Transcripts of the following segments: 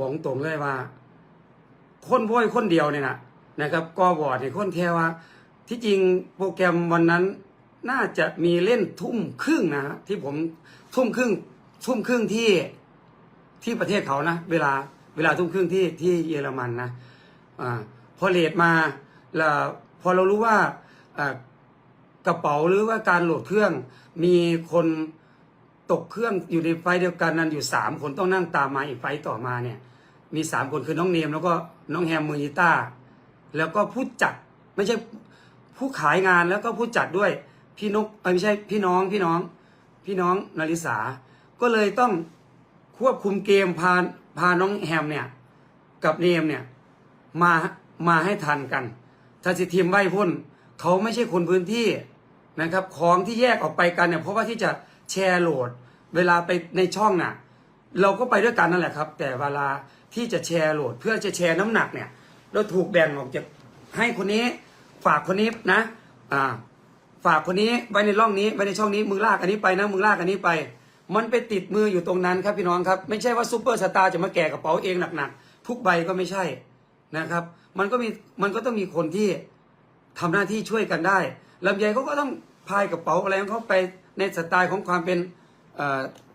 บอกตรงเลยว่า คนพ่อยคนเดียวเนี่ยนะนะครับกอบอร์ดเนี่ยคนแค่ว่า ที่จริงโปรแกรมวันนั้นน่าจะมีเล่นทุ่มครึ่งนะฮะที่ผมทุ่มครึ่งทุ่มครึ่งที่ที่ประเทศเขานะ เวลาเวลาทุ่มครึ่งที่ที่เยอรมันนะอ่าพอเลทมาแล้วพอเรารู้ว่ากระเป๋าหรือว่าการโหลดเครื่องมีคนตกเครื่องอยู่ในไฟเดียวกันนั้นอยู่สามคนต้องนั่งตามมาอีกไฟต่อมาเนี่ย มีสามคนคือน้องเนม แล้วก็น้องแฮมมือกีตาร์แล้วก็ผู้จัดไม่ใช่ผู้ขายงานแล้วก็ผู้จัดด้วยพี่นกไม่ใช่พี่น้องพี่น้อง พี่น้องนาริสา ก็เลยต้องควบคุมเกมพาพาน้องแฮมเนี่ยกับเนมเนี่ยมามาให้ทันกันถ้าสิทีมใบพ่นเขาไม่ใช่คนพื้นที่นะครับ ของที่แยกออกไปกันเนี่ยเพราะว่าที่จะแชร์โหลด เวลาไปในช่องน่ะ เราก็ไปด้วยกันนั่นแหละครับ แต่เวลา ที่จะแชร์โหลดเพื่อจะแชร์น้ำหนักเนี่ยเราถูกแบ่งออกจากให้คนนี้ฝากคนนี้นะอ่าฝากคนนี้ไว้ในร่องนี้ไว้ในช่องนี้มึงลากอันนี้ไปนะมึงลากอันนี้ไป มันไปติดมืออยู่ตรงนั้นครับพี่น้องครับ ไม่ใช่ว่าซูเปอร์สตาร์จะมาแก่กระเป๋าเองหนักๆทุกใบก็ไม่ใช่นะครับ มันก็มีมันก็ต้องมีคนที่ทำหน้าที่ช่วยกันได้ลำไยเขาก็ต้องพายกระเป๋าอะไรของเขาไปในสไตล์ของความเป็น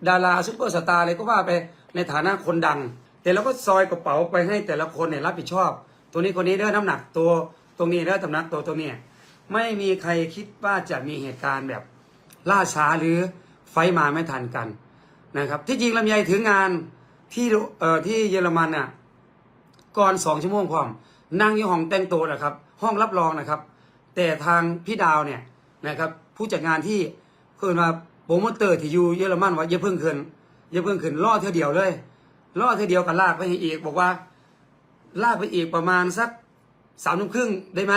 ดาราซูเปอร์สตาร์อะไรก็ว่าไปในฐานะคนดัง แต่เราก็ซอยกระเป๋าไปให้แต่ละคนเนี่ยรับผิดชอบ ตัวนี้คนนี้เด้อน้ำหนักตัวตรงนี้เด้อน้ำหนักตัวตรงนี้ไม่มีใครคิดว่าจะมีเหตุการณ์แบบล่าช้าหรือไฟมาไม่ทันกันนะครับ ที่จริงลำไยถึงงานที่เอ่อที่เยอรมันน่ะก่อนสองชั่วโมงพร้อมนั่งอยู่ห้องแต่งตัวนะครับ ห้องรับรองนะครับ แต่ทางพี่ดาวเนี่ยนะครับ ผู้จัดงานที่เพิ่นมาโปรโมเตอร์ที่อยู่เยอรมันว่าอย่าเพิ่งขึ้นอย่าเพิ่งขึ้นล่อเท่าเดียวเลย ล่อท่าเดียวกันลากไปอีก บอกว่า ลากไปอีกประมาณสักสามทุ่มครึ่งได้ไหม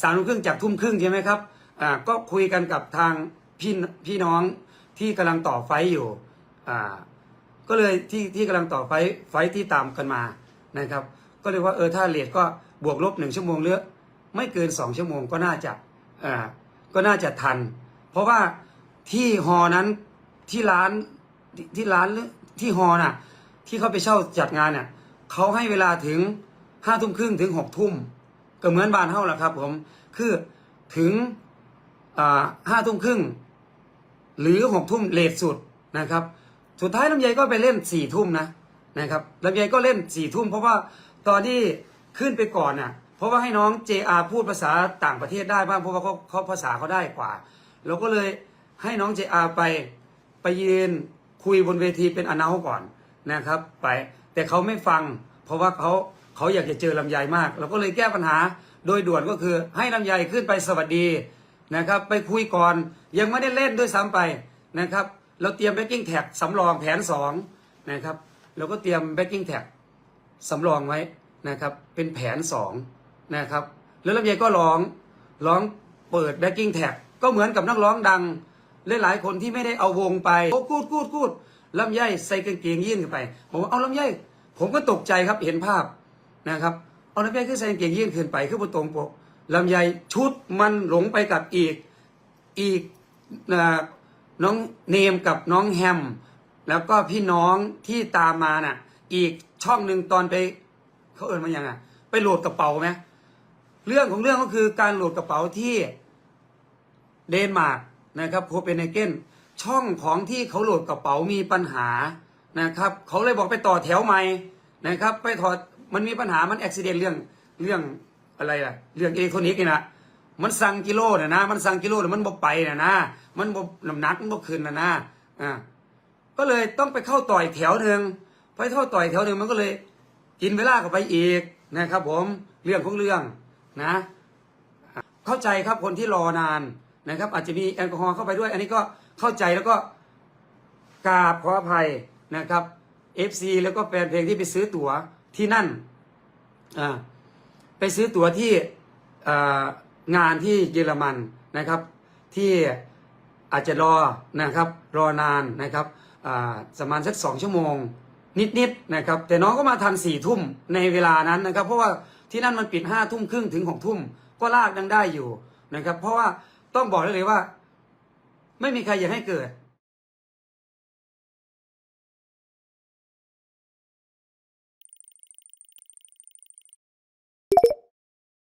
สามทุ่มครึ่งจากทุ่มครึ่งใช่ไหมครับอ่าก็คุยกันกับทางพี่พี่น้องที่กำลังต่อไฟอยู่อ่าก็เลยที่ที่กำลังต่อไฟไฟที่ตามกันมานะครับ ก็เลยว่าเออถ้าเลทก็บวกลบหนึ่งชั่วโมงหรือกไม่เกินสองชั่วโมงก็น่าจะอ่าก็น่าจะทัน เพราะว่าที่ฮอนั้นที่ร้านที่ร้านหรือที่ฮอน่ะ ที่เขาไปเช่าจัดงานเนี่ยเขาให้เวลาถึงห้าทุ่มครึ่งถึงหกทุ่มก็เหมือนบานเฮาแหละครับ ผมคือถึงห้าทุ่มครึ่งหรือหกทุ่มเลทสุดนะครับ สุดท้ายลำไยก็ไปเล่นสี่ทุ่มนะนะครับลำไยก็เล่นสี่ทุ่มเพราะว่าตอนที่ขึ้นไปก่อนน่ะเพราะว่าให้น้อง JR พูดภาษาต่างประเทศได้บ้างเพราะว่าเขาเขาภาษาเขาได้กว่าเราก็เลยให้น้อง JR ไปไปยืนคุยบนเวทีเป็นอนาก่อน นะครับ ไปแต่เขาไม่ฟัง เพราะว่าเขาเขาอยากจะเจอลำไยมาก เราก็เลยแก้ปัญหาโดยด่วนก็คือให้ลำไยขึ้นไปสวัสดีนะครับ ไปคุยก่อนยังไม่ได้เล่นด้วยซ้ำไปนะครับ เราเตรียมแบ็กกิ้งแท็กสำรองแผนสองนะครับเราก็เตรียมแบ็กกิ้งแท็กสำรองไว้นะครับเป็นแผนสองนะครับแล้วลำไยก็ร้องร้องเปิดแบ็กกิ้งแท็กก็เหมือนกับนักร้องดังหลายๆคนที่ไม่ได้เอาวงไปโอ้กูดกูดกูด ลำไยใส่กางเกงยีนขึ้นไปผมว่าเอาลำไยผมก็ตกใจครับเห็นภาพนะครับเอาลำไยขึ้นใส่กางเกงยีนขึ้นไปขึ้นบนตรงปกลำไยชุดมันหลงไปกับอีกอีกน้องเนมกับน้องแฮม แล้วก็พี่น้องที่ตามมาน่ะ อีกช่องหนึ่งตอนไปเขาเอินมันยังไงไปโหลดกระเป๋าไหมเรื่องของเรื่องก็คือการโหลดกระเป๋าที่เดนมาร์กนะครับโคเปนเฮเกน ช่องของที่เขาโหลดกระเป๋ามีปัญหานะครับเขาเลยบอกไปต่อแถวใหม่นะครับ ไปถอดมันมีปัญหามันอุบิเหตุเรื่องเรื่องอะไรอะเรื่องอิเล็กทรอนิกส์นี่นะมันสั่งกิโลเนี่ยนะมันสั่งกิโลแต่มันบ่ไปเนี่ยนะมันบ่น้ำหนักมันบ่ขึ้นนะนะอ่าก็เลยต้องไปเข้าต่อยแถวหนึ่งไปเข้าต่อยแถวหนึ่งมันก็เลยกินเวลาเข้าไปอีกนะครับ ผมเรื่องของเรื่องนะ เข้าใจครับคนที่รอนานนะครับ อาจจะมีแอลกอฮอล์เข้าไปด้วย อันนี้ก็ เข้าใจแล้วก็กราบขออภัยนะครับ FC แล้วก็แฟนเพลงที่ไปซื้อตั๋วที่นั่นไปซื้อตั๋วที่งานที่เยอรมันนะครับ ที่อาจจะรอนะครับ รอนานนะครับประมาณสักสองชั่วโมง นิดๆนะครับ แต่น้องก็มาทันสี่ทุ่มในเวลานั้นนะครับ เพราะว่าที่นั่นมันปิดห้าทุ่มครึ่งถึงหกทุ่มก็ลากดังได้อยู่นะครับ เพราะว่าต้องบอกได้เลยว่า ไม่มีใครอยากให้เกิด